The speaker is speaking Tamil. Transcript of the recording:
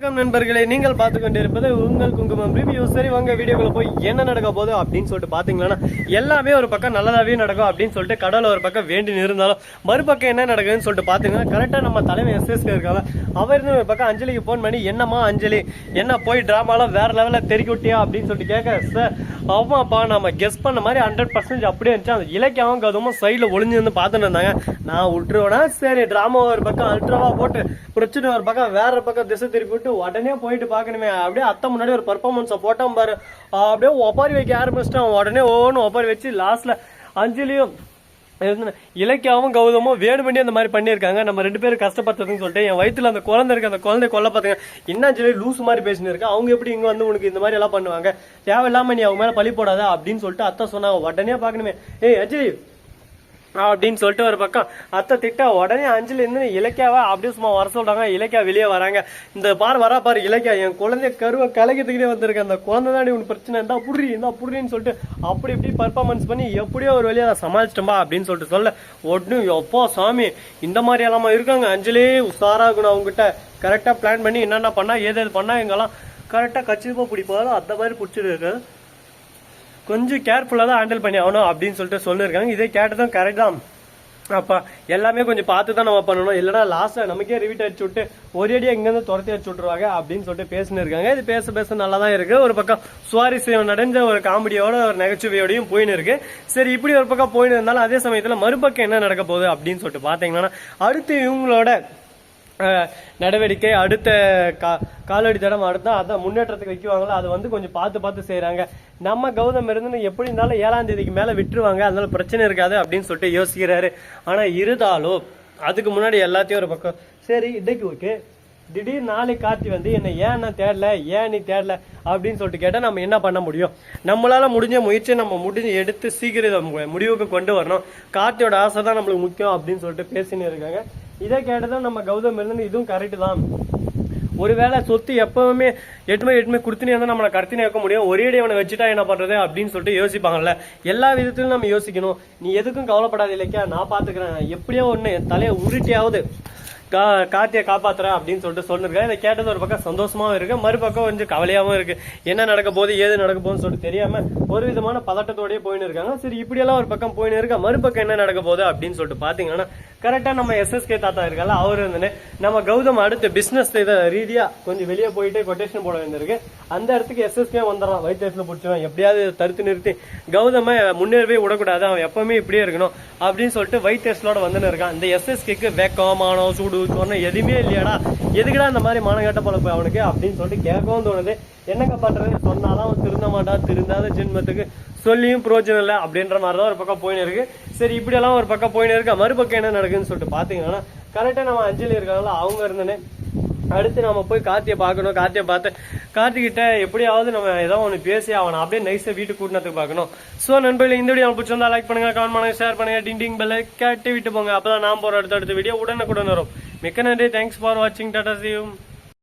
வணக்கம் நண்பர்களே நீங்கள் பார்த்து கொண்டிருப்பது உங்கள் குங்குமம் ரிவ்யூ சரி வாங்க வீடியோக்குள்ள போய் என்ன நடக்க போகுது அப்படின்னு சொல்லிட்டு பாத்தீங்கன்னா எல்லாமே ஒரு பக்கம் நல்லதாவே நடக்கும் அப்படின்னு சொல்லிட்டு கடவுள் ஒரு பக்கம் வேண்டி இருந்தாலும் மறுபக்கம் என்ன நடக்குதுன்னு சொல்லிட்டு பாத்தீங்கன்னா கரெக்டா நம்ம தலைமை எஸ்எஸ்கே இருக்காங்க. அவர் இருந்து ஒரு பக்கம் அஞ்சலிக்கு ஃபோன் பண்ணி என்னம்மா அஞ்சலி என்ன போய் டிராமாலாம் வேற லெவல்ல தெருக்கி விட்டியா? அப்படின்னு சொல்லிட்டு கேட்க சார் ஆமாப்பா நம்ம கெஸ் பண்ண மாதிரி ஹண்ட்ரட் பர்சன்டேஜ் அப்படியே இருந்துச்சு. அந்த இலக்கியாவும் கதமும் சைடில் ஒளிஞ்சு வந்து பார்த்துட்டு இருந்தாங்க. நான் விட்டுருவேனா? சரி டிராமா ஒரு பக்கம் அல்ட்ராவா போட்டு பிரச்சனை ஒரு பக்கம் வேற பக்கம் திசை திருப்பி போட்டு உடனே போயிட்டு பார்க்கணுமே. அப்படியே அத்தை முன்னாடி ஒரு பர்ஃபார்மன்ஸை போட்டான் பாரு. அப்படியே ஒப்பாரி வைக்க ஆரம்பிச்சிட்டான். உடனே ஒவ்வொன்று ஒப்பாரி வச்சு லாஸ்ட்டில் அஞ்சலியும் இலக்கியாவும் கௌதமும் வேணுமெண்டே அந்த மாதிரி பண்ணியிருக்காங்க. நம்ம ரெண்டு பேரும் கஷ்டப்பட்டதுன்னு சொல்லிட்டு என் வயிற்றுல அந்த குழந்தை இருக்கு அந்த குழந்தை கொல்ல பார்த்துங்க. என்ன சொல்லி லூஸ் மாதிரி பேசினு அவங்க எப்படி இங்கே வந்து உனக்கு இந்த மாதிரி எல்லாம் பண்ணுவாங்க? தேவையில்லாம நீ அவங்க மேலே பழி போடாத அப்படின்னு சொல்லிட்டு அத்தை சொன்னாங்க. உடனே பார்க்கணுமே. ஏய் அஞ்சலி அப்படின்னு சொல்லிட்டு ஒரு பக்கம். அத்தை திட்ட உடனே அஞ்சலி இருந்து இலக்கியாவா? அப்படியே சும்மா வர சொல்றாங்க. இலக்கியா வெளியே வராங்க. இந்த பார் வரா பாரு இலக்கியா என் குழந்தைய கருவை கலக்கிறதுக்கிட்டே வந்திருக்க. அந்த குழந்தை தான் உனக்கு பிரச்சனை இருந்தா புடுறி இருந்தா புடுறின்னு சொல்லிட்டு அப்படி இப்படி பர்ஃபார்மன்ஸ் பண்ணி எப்படியோ ஒரு வழியாக அதை சமாளிச்சிட்டோம்பா அப்படின்னு சொல்லிட்டு சொல்ல. உடனே எப்போ சாமி இந்த மாதிரி எல்லாமா இருக்காங்க. அஞ்சலி உஷாராகணும் அவங்ககிட்ட. கரெக்டாக பிளான் பண்ணி என்னென்ன பண்ணா ஏது ஏது பண்ணா எங்கெல்லாம் கரெக்டாக கச்சிதமா பிடிப்பாரோ அந்த மாதிரி பிடிச்சிருக்கு கொஞ்சம் கேர்ஃபுல்லாக தான் ஹேண்டில் பண்ணி ஆகணும் அப்படின்னு சொல்லிட்டு சொல்லியிருக்காங்க இதே கேட்டதும் கரெக்ட் தான். அப்பா எல்லாமே கொஞ்சம் பார்த்து தான் நம்ம பண்ணணும். இல்லைனா லாஸ்ட்டில் நமக்கே ரிவீட் அடிச்சு விட்டு ஒரே அடியாக இங்கேருந்து துரத்தி அடிச்சு விட்ருவாங்க அப்படின்னு சொல்லிட்டு பேசினிருக்காங்க இது பேச பேச நல்லா தான் இருக்குது ஒரு பக்கம் சுவாரஸ்யம் நடந்த ஒரு காமெடியோட ஒரு நகைச்சுவையோடையும் போயின்னு இருக்கு. சரி இப்படி ஒரு பக்கம் போயின்னு இருந்தாலும் அதே சமயத்தில் மறுபக்கம் என்ன நடக்க போகுது அப்படின்னு சொல்லிட்டு பார்த்தீங்கன்னா அடுத்து இவங்களோட நடவடிக்கை அடுத்த கா காலடி தடம் அடுத்த அதான் முன்னேற்றத்துக்கு வைக்குவாங்களோ? அதை வந்து கொஞ்சம் பார்த்து பார்த்து செய்கிறாங்க நம்ம கௌதம் இருந்து எப்படி இருந்தாலும் ஏழாம் தேதிக்கு மேலே விட்டுருவாங்க. அதனால பிரச்சனை இருக்காது அப்படின்னு சொல்லிட்டு யோசிக்கிறாரு. ஆனால் இருந்தாலும் அதுக்கு முன்னாடி எல்லாத்தையும் ஒரு பக்கம் சரி இன்னைக்கு ஓகே. திடீர் நாளைக்கு கார்த்தி வந்து என்ன ஏன் நான் தேடல? ஏன் நீ தேடல? அப்படின்னு சொல்லிட்டு கேட்டால் நம்ம என்ன பண்ண முடியும்? நம்மளால முடிஞ்ச முயற்சியை நம்ம முடிஞ்சு எடுத்து சீக்கிரம் முடிவுக்கு கொண்டு வரணும். கார்த்தியோட ஆசை தான் நம்மளுக்கு முக்கியம் அப்படின்னு சொல்லிட்டு பேசின்னு இருக்காங்க. இதை கேட்டதும் நம்ம கௌதம் இருந்து இதுவும் கரெக்டு தான். ஒருவேளை சொத்து எப்பவுமே எட்டுமே எட்டுமே கொடுத்துனே இருந்தால் நம்மளை கடத்தினே வைக்க முடியும். ஒரே அவனை வச்சுட்டா என்ன பண்றது அப்படின்னு சொல்லிட்டு யோசிப்பாங்கல்ல. எல்லா விதத்திலும் நம்ம யோசிக்கணும். நீ எதுக்கும் கவலைப்படாத இல்லைக்கா நான் பாத்துக்கிறேன் எப்படியோ ஒண்ணு என் தலையை உருட்டியாவது கா கார்த்தியை காப்பாத்துறேன் அப்படின்னு சொல்லிட்டு சொல்லிருக்கேன். இதை கேட்டது ஒரு பக்கம் சந்தோஷமாவும் இருக்கு மறுபக்கம் கொஞ்சம் கவலையாவும் இருக்கு. என்ன நடக்க போகுது ஏது நடக்க போகுதுன்னு சொல்லிட்டு தெரியாம ஒரு விதமான பதட்டத்தோடயே போயின்னு இருக்காங்க. சரி இப்படியெல்லாம் ஒரு பக்கம் போயின்னு இருக்கா மறுபக்கம் என்ன நடக்க போகுது அப்படின்னு சொல்லிட்டு பாத்தீங்கன்னா கரெக்டா நம்ம எஸ்எஸ்கே தாத்தா இருக்கல அவர் வந்து நம்ம கௌதம் அடுத்த பிசினஸ் இதை ரீதியா கொஞ்சம் வெளியே போயிட்டு கொட்டேஷன் போட வேண்டியிருக்கு. அந்த இடத்துக்கு எஸ்எஸ்கே வந்துடுறான் வயிற்றுல பிடிச்சிருவேன் எப்படியாவது தடுத்து நிறுத்தி கௌதம முன்னேறவே விடக்கூடாது அவன் எப்பவுமே இப்படியே இருக்கணும் அப்படின்னு சொல்லிட்டு வயிற்றுலோட வந்துன்னு இருக்கான். இந்த எஸ்எஸ்கேக்கு வெக்கமானோ சூடு சூடு எதுவுமே இல்லையாடா? எதுக்குடா இந்த மாதிரி மானங்கட்ட பழப்பு அவனுக்கு? அப்படின்னு சொல்லிட்டு கேட்கவும் தோணுது. என்னங்க பண்றது? சொன்னாலும் அவன் திருந்த மாட்டான். திருந்தாத ஜென்மத்துக்கு சொல்லியும் பிரோஜனம் இல்லை அப்படின்ற மாதிரி தான் ஒரு பக்கம் போயின்னு இருக்கு. சரி இப்படியெல்லாம் ஒரு பக்கம் போயின்னு இருக்கு. மறுபக்கம் என்ன நடக்குதுன்னு சொல்லிட்டு பாத்தீங்கன்னா கரெக்டா நம்ம அஞ்சலி இருக்காங்களா அவங்க இருந்தனே அடுத்து நம்ம போய் கார்த்தியை பார்க்கணும். கார்த்தியை பார்த்து கார்த்திகிட்ட எப்படியாவது நம்ம ஏதோ ஒன்று பேசி அவனை அப்படியே நைஸாக வீட்டுக்கு கூட்டினதுக்கு பார்க்கணும். ஸோ நண்பர்கள் இந்த வீடியோ பிடிச்சிருந்தா லைக் பண்ணுங்க கமெண்ட் பண்ணுங்க ஷேர் பண்ணுங்க டிங் டிங் பெல்லை கேட்டு விட்டு போங்க. அப்பதான் நான் போகிற அடுத்த அடுத்த வீடியோ உடனுக்குடன் வரும். மிக்க நன்றி. தேங்க்ஸ் ஃபார் வாட்சிங் டாட்டா சியூம்